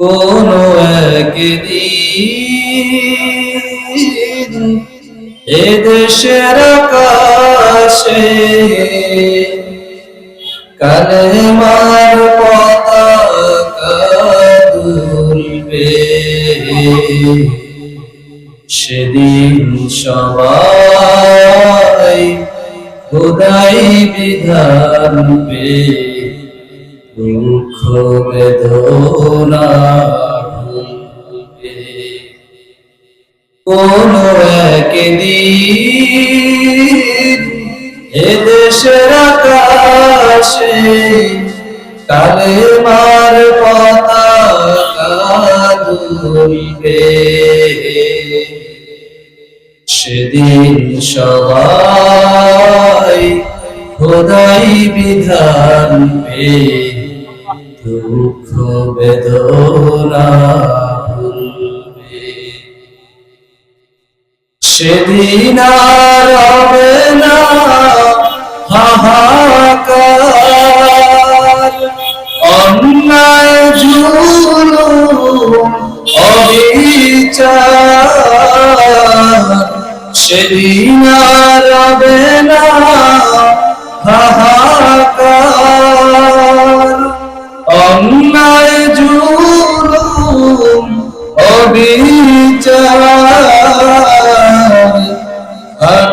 কোনো একদিন এদেশের আকাশে কালেমার পতাকা দুলবে। সেদিন সবাই খোদাই বিধান পে দুঃখ বেদনা কোন একদিন এদেশের আকাশে কালে মার পতাকা সেদিন সবাই খোদাই বিধান পে দুঃখ বেদনা ভুলবে সেদিন আর হবে না হাহাকার। অন্যায়, জুলুম, অবিচার। সেদিন আর হবে না হাহাকার।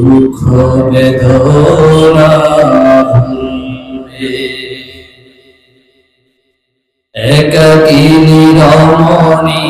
দুঃখ বেদনা ভুলবে একাকিনী রমণী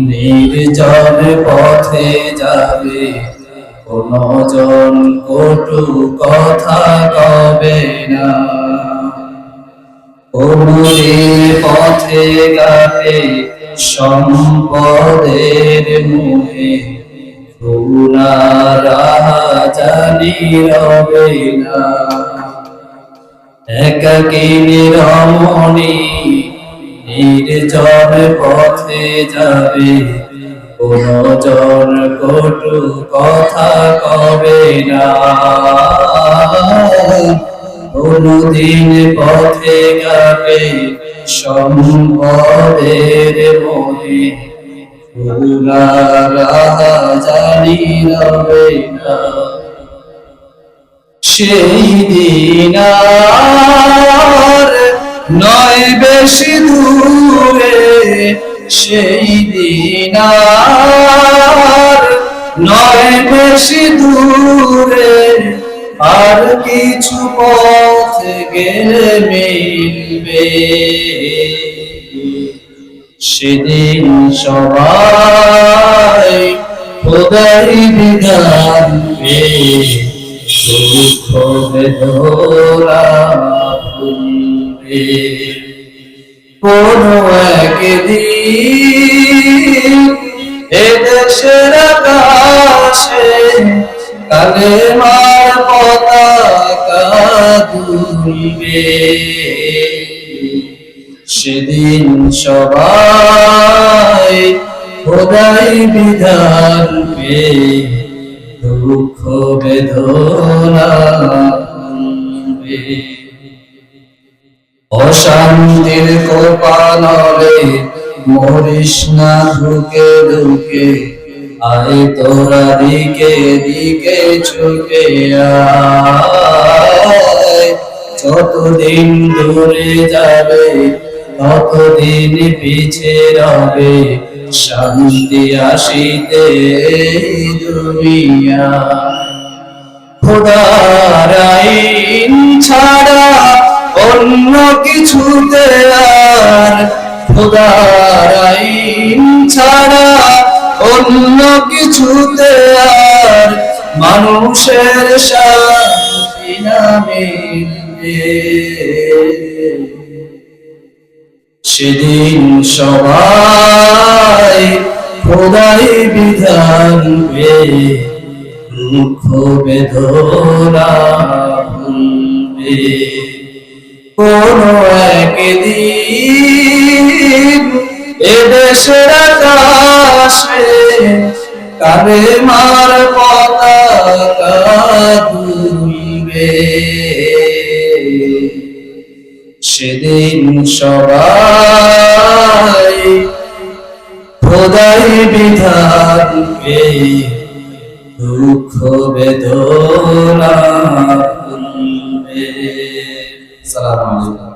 নির্জন পথে যাবে কোন জন কটু কথা কবে না। অনুরের পথে গাবে সম্পদের মুহে খুনারা জানি রবে না। একাকিনী রমণী নির্জন পথে যাবে। কোন জন কটু কথা কবে না। কোনদিন পথে গাবে সম্পদের পুরারা জানি রবে না। সেই দিন নয় বেশি দূরে, সেই দিন নয় বেশি দূরে। আর কিছু পথ গেলে মিলবে। সেদিন সবাই খোদাই বিধান দুঃখ বেদনা ভুলবে কোন একদিন এদেশের আকাশে কালে মার পতাকা দুলবে। সেদিন সবাই খোদাই বিধান পে দুঃখ, বেদনা। অশান্তির কোপানলে মরিস না ঢুকে ঢুকে, আয় তোরা দিকে দিকে ছুকে আয় যতদিন দূরে যাবে ততদিন পিছে রবে, শান্তি আসিতে দুনিয়া। খোদার ছাড়া অন্য কিছুতে আর খোদার ছাড়া অন্য কিছুতে আর মানুষের শান্তি না মিলবে সেদিন সবাই খোদাই বিধান পে দুঃখ বেদনা ভুলবে। কোন একদিন এদেশের আকাশে কাবে মার পতাকা তুলবে সেদিন সবাই খোদাই বিধান দুঃখ বেদনা ভুলবে। সালাম আলাইকুম।